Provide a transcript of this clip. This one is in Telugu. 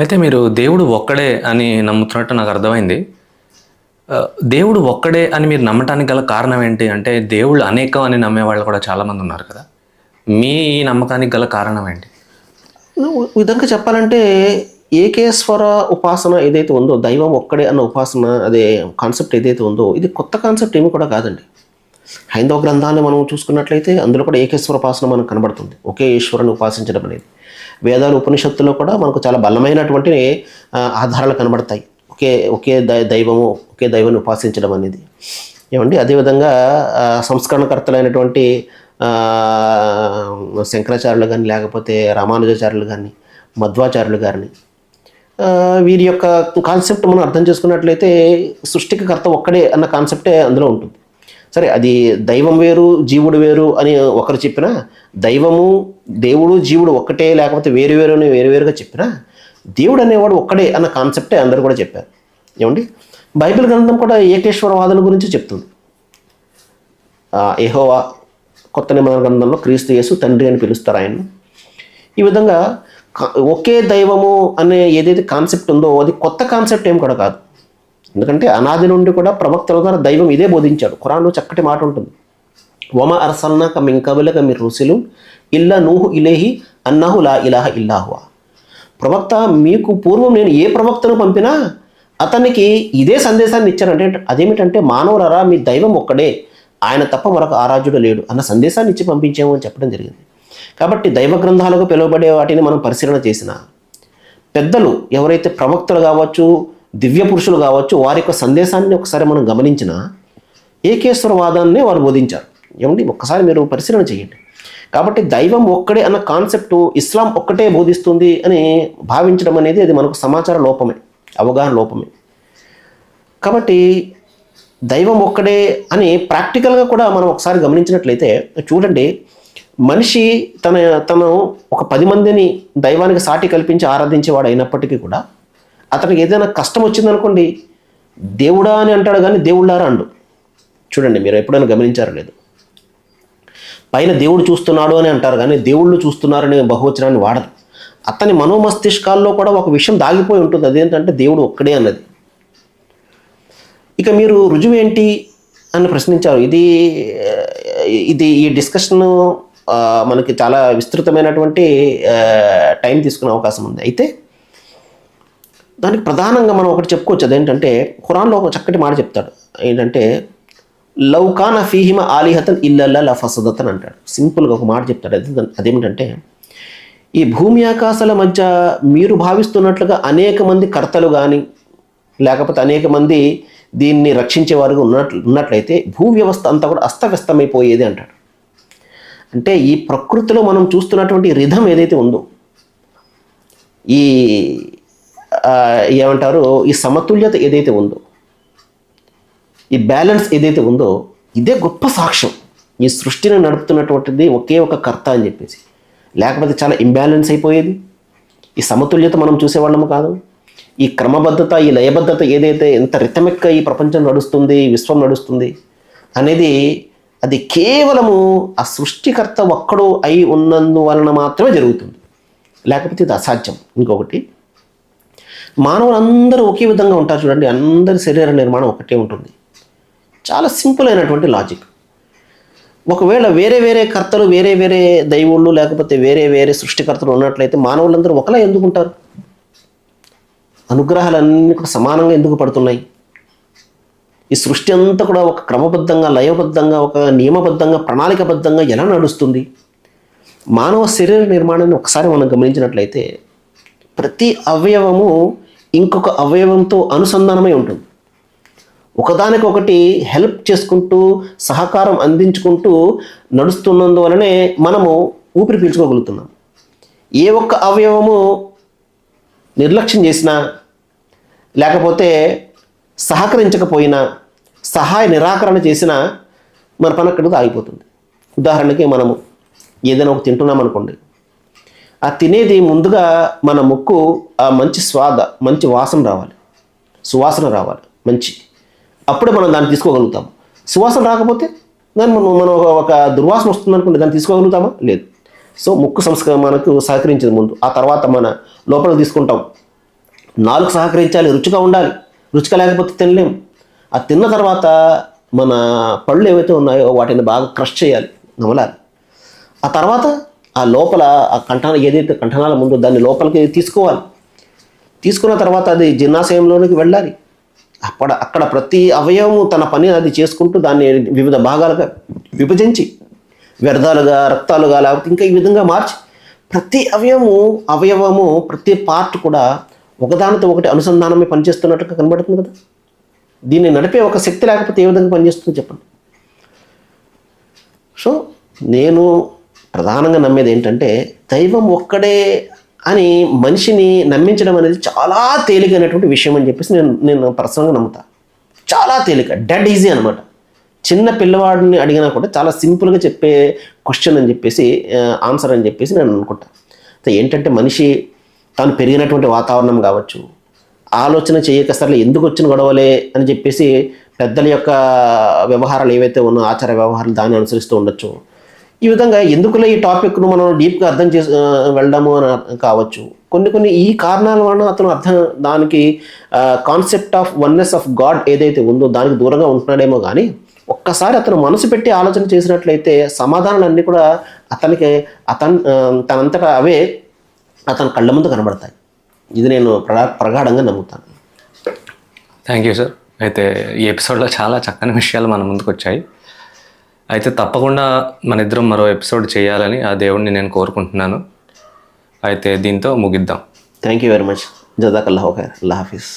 అయితే మీరు దేవుడు ఒక్కడే అని నమ్ముతున్నట్టు నాకు అర్థమైంది. దేవుడు ఒక్కడే అని మీరు నమ్మటానికి గల కారణం ఏంటి అంటే దేవుళ్ళు అనేకం అని నమ్మే వాళ్ళు కూడా చాలామంది ఉన్నారు కదా. మీ ఈ నమ్మకానికి గల కారణం ఏంటి? విధంగా చెప్పాలంటే ఏకేశ్వర ఉపాసన ఏదైతే ఉందో దైవం ఒక్కడే అన్న ఉపాసన అదే కాన్సెప్ట్ ఏదైతే ఉందో ఇది కొత్త కాన్సెప్ట్ ఏమి కూడా కాదండి. హైందవ గ్రంథాన్ని మనం చూసుకున్నట్లయితే అందులో కూడా ఏకేశ్వర ఉపాసన మనకు కనబడుతుంది. ఒకే ఈశ్వరుని ఉపాసించడం అనేది. వేదాలు ఉపనిషత్తులో కూడా మనకు చాలా బలమైనటువంటి ఆధారాలు కనబడతాయి. ఒకే ఒకే దై దైవము ఒకే దైవాన్ని ఉపాసించడం అనేది. ఏమండి? అదేవిధంగా సంస్కరణకర్తలైనటువంటి శంకరాచార్యులు కానీ లేకపోతే రామానుజాచార్యులు కానీ మధ్వాచార్యులు గారిని వీరి యొక్క కాన్సెప్ట్ మనం అర్థం చేసుకున్నట్లయితే సృష్టికి కర్త ఒక్కడే అన్న కాన్సెప్టే అందులో ఉంటుంది. సరే అది దైవం వేరు జీవుడు వేరు అని ఒకరు చెప్పినా దైవము దేవుడు జీవుడు ఒక్కటే లేకపోతే వేరు వేరు అని వేరు వేరుగా చెప్పినా దేవుడు అనేవాడు ఒక్కడే అన్న కాన్సెప్టే అందరూ కూడా చెప్పారు. ఏమండి? బైబిల్ గ్రంథం కూడా ఏకేశ్వరవాదుల గురించి చెప్తుంది. ఏహోవా కొత్త నిబంధన గ్రంథంలో క్రీస్తు యేసు తండ్రి అని పిలుస్తారు ఆయన ఈ విధంగా ఒకే దైవము అనే ఏదైతే కాన్సెప్ట్ ఉందో అది కొత్త కాన్సెప్ట్ ఏం కూడా కాదు. ఎందుకంటే అనాది నుండి కూడా ప్రవక్తల ద్వారా దైవం ఇదే బోధించాడు. ఖురాన్లో చక్కటి మాట ఉంటుంది. వమ అరసన్నాక మింకబులక మీ రుసులు ఇల్లా నూహు ఇలేహి అన్నాహు లా ఇలాహ ఇల్లాహువా. ప్రవక్త మీకు పూర్వం నేను ఏ ప్రవక్తను పంపినా అతనికి ఇదే సందేశాన్ని ఇచ్చానంటే అదేమిటంటే మానవులరా మీ దైవం ఒక్కడే. ఆయన తప్ప మరొక ఆరాధ్యుడు లేడు. అన్న సందేశాన్ని ఇచ్చి పంపించాము అని చెప్పడం జరిగింది. కాబట్టి దైవ గ్రంథాలుగా పిలువబడే వాటిని మనం పరిశీలన చేసిన పెద్దలు ఎవరైతే ప్రవక్తలు కావచ్చు దివ్య పురుషులు కావచ్చు వారి యొక్క సందేశాన్ని ఒకసారి మనం గమనించిన ఏకేశ్వరవాదాన్ని వారు బోధించారు. ఏమండి? ఒక్కసారి మీరు పరిశీలన చేయండి. కాబట్టి దైవం ఒక్కడే అన్న కాన్సెప్ట్ ఇస్లాం ఒక్కటే బోధిస్తుంది అని భావించడం అనేది అది మనకు సమాచార లోపమే అవగాహన లోపమే. కాబట్టి దైవం ఒక్కడే అని ప్రాక్టికల్గా కూడా మనం ఒకసారి గమనించినట్లయితే చూడండి మనిషి తన తను ఒక పది మందిని దైవానికి సాటి కల్పించి ఆరాధించేవాడు అయినప్పటికీ కూడా అతనికి ఏదైనా కష్టం వచ్చిందనుకోండి దేవుడా అని అంటాడు కానీ దేవుళ్ళారా అండు. చూడండి మీరు ఎప్పుడైనా గమనించారు లేదు. పైన దేవుడు చూస్తున్నాడు అని అంటారు కానీ దేవుళ్ళు చూస్తున్నారనే బహువచనాన్ని వాడరు. అతని మనోమస్తిష్కాల్లో కూడా ఒక విషయం దాగిపోయి ఉంటుంది. అదేంటంటే దేవుడు ఒక్కడే అన్నది. ఇక మీరు రుజువు ఏంటి అని ప్రశ్నించారు. ఇది ఇది ఈ డిస్కషన్ మనకి చాలా విస్తృతమైనటువంటి టైం తీసుకునే అవకాశం ఉంది. అయితే దానికి ప్రధానంగా మనం ఒకటి చెప్పుకోవచ్చు. అదేంటంటే ఖురాన్లో ఒక చక్కటి మాట చెప్తాడు. ఏంటంటే లౌకాన ఫీహిమ ఆలిహతన్ ఇల్లల్లా లఫసదతన్ అంటాడు. సింపుల్గా ఒక మాట చెప్తాడు. అది అదేమిటంటే ఈ భూమి ఆకాశాల మధ్య మీరు భావిస్తున్నట్లుగా అనేక మంది కర్తలు కానీ లేకపోతే అనేక మంది దీన్ని రక్షించేవారుగా ఉన్నట్లు ఉన్నట్లయితే భూ వ్యవస్థ అంతా కూడా అస్తవ్యస్తమైపోయేది అంటాడు. అంటే ఈ ప్రకృతిలో మనం చూస్తున్నటువంటి రిధం ఏదైతే ఉందో ఈ ఏమంటారు ఈ సమతుల్యత ఏదైతే ఉందో ఈ బ్యాలెన్స్ ఏదైతే ఉందో ఇదే గొప్ప సాక్ష్యం. ఈ సృష్టిని నడుపుతున్నటువంటిది ఒకే ఒక కర్త అని చెప్పేసి. లేకపోతే చాలా ఇంబ్యాలెన్స్ అయిపోయేది. ఈ సమతుల్యత మనం చూసేవాళ్ళము కాదు. ఈ క్రమబద్ధత ఈ లయబద్ధత ఏదైతే ఎంత రిథమిక్గా ఈ ప్రపంచం నడుస్తుంది విశ్వం నడుస్తుంది అనేది అది కేవలము ఆ సృష్టికర్త ఒక్కడు అయి ఉన్నందువలన మాత్రమే జరుగుతుంది. లేకపోతే ఇది అసాధ్యం. ఇంకొకటి మానవులందరూ ఒకే విధంగా ఉంటారు చూడండి. అందరి శరీర నిర్మాణం ఒకటే ఉంటుంది. చాలా సింపుల్ అయినటువంటి లాజిక్. ఒకవేళ వేరే వేరే కర్తలు వేరే వేరే దైవుళ్ళు లేకపోతే వేరే వేరే సృష్టికర్తలు ఉన్నట్లయితే మానవులందరూ ఒకలా ఎందుకుంటారు అనుగ్రహాలన్నీ కూడా సమానంగా ఎందుకు పడుతున్నాయి? ఈ సృష్టి అంతా కూడా ఒక క్రమబద్ధంగా లయబద్ధంగా ఒక నియమబద్ధంగా ప్రణాళికబద్ధంగా ఎలా నడుస్తుంది? మానవ శరీర నిర్మాణాన్ని ఒకసారి మనం గమనించినట్లయితే ప్రతి అవయవము ఇంకొక అవయవంతో అనుసంధానమై ఉంటుంది. ఒకదానికొకటి హెల్ప్ చేసుకుంటూ సహకారం అందించుకుంటూ నడుస్తున్నందువలనే మనము ఊపిరి పీల్చుకోగలుగుతున్నాం. ఏ ఒక్క అవయవము నిర్లక్ష్యం చేసినా లేకపోతే సహకరించకపోయినా సహాయ నిరాకరణ చేసినా మన పని ఆగిపోతుంది. ఉదాహరణకి మనము ఏదైనా ఒక తింటున్నాం అనుకోండి ఆ తినేది ముందుగా మన ముక్కు ఆ మంచి స్వాద మంచి వాసన రావాలి. సువాసన రావాలి మంచి. అప్పుడే మనం దాన్ని తీసుకోగలుగుతాం సువాసన రాకపోతే దాన్ని మనం మనం ఒక- దుర్వాసన వస్తుంది అనుకుంటే దాన్ని తీసుకోగలుగుతామా? లేదు. సో ముక్కు సంస్కారం మనకు సహకరించింది ముందు. ఆ తర్వాత మన లోపల తీసుకుంటాం. నాలుగు సహకరించాలి రుచిగా ఉండాలి. రుచిగా లేకపోతే తినలేం. ఆ తిన్న తర్వాత మన పళ్ళు ఏవైతే ఉన్నాయో వాటిని బాగా క్రష్ చేయాలి నమలాలి. ఆ తర్వాత ఆ లోపల ఆ కంఠాన ఏదైతే కంఠనాల ముందు దాన్ని లోపలికి తీసుకోవాలి. తీసుకున్న తర్వాత అది జీర్ణాశయంలోనికి వెళ్ళాలి. అక్కడ అక్కడ ప్రతి అవయవము తన పని అది చేసుకుంటూ దాన్ని వివిధ భాగాలుగా విభజించి వ్యర్థాలుగా రక్తాలుగా లేకపోతే ఇంకా ఈ విధంగా మార్చి ప్రతి అవయవము అవయవము ప్రతి పార్ట్ కూడా ఒకదానితో ఒకటి అనుసంధానమే పనిచేస్తున్నట్టుగా కనబడుతుంది కదా? దీన్ని నడిపే ఒక శక్తి లేకపోతే ఏ విధంగా పనిచేస్తుందో చెప్పండి? సో నేను ప్రధానంగా నమ్మేది ఏంటంటే దైవం ఒక్కడే అని మనిషిని నమ్మించడం అనేది చాలా తేలికైనటువంటి విషయం అని చెప్పేసి నేను నేను పర్సనల్గా నమ్ముతా. చాలా తేలిక డెడ్ ఈజీ అనమాట చిన్న పిల్లవాడిని అడిగినా కూడా చాలా సింపుల్గా చెప్పే క్వశ్చన్ అని చెప్పేసి ఆన్సర్ అని చెప్పేసి నేను అనుకుంటా. ఏంటంటే మనిషి తాను పెరిగినటువంటి వాతావరణం కావచ్చు ఆలోచన చేయక సరే ఎందుకు వచ్చిన గొడవలే అని చెప్పేసి పెద్దల యొక్క వ్యవహారాలు ఏవైతే ఉన్నో ఆచార వ్యవహారాలు దాన్ని అనుసరిస్తూ ఉండొచ్చు. ఈ విధంగా ఎందుకులే ఈ టాపిక్ను మనం డీప్గా అర్థం చేసి వెళ్ళడము అని కావచ్చు. కొన్ని కొన్ని ఈ కారణాల వలన అతను అర్థం దానికి concept of oneness of god ఏదైతే ఉందో దానికి దూరంగా ఉంటున్నాడేమో కానీ ఒక్కసారి అతను మనసు పెట్టి ఆలోచన చేసినట్లయితే సమాధానాలన్నీ కూడా అతనికి అతను తనంతటా అవే అతని కళ్ళ ముందు కనబడతాయి. ఇది నేను ప్రగా ప్రగాఢంగా నమ్ముతాను. థ్యాంక్ యూ సార్ అయితే ఈ ఎపిసోడ్లో చాలా చక్కని విషయాలు మన ముందుకు వచ్చాయి అయితే తప్పకుండా మన ఇద్దరం మరో ఎపిసోడ్ చేయాలని ఆ దేవుడిని నేను కోరుకుంటున్నాను. అయితే దీంతో ముగిద్దాం. థ్యాంక్ యూ వెరీ మచ్ జదాక్ అల్లాహ్ అల్లా హాఫీస్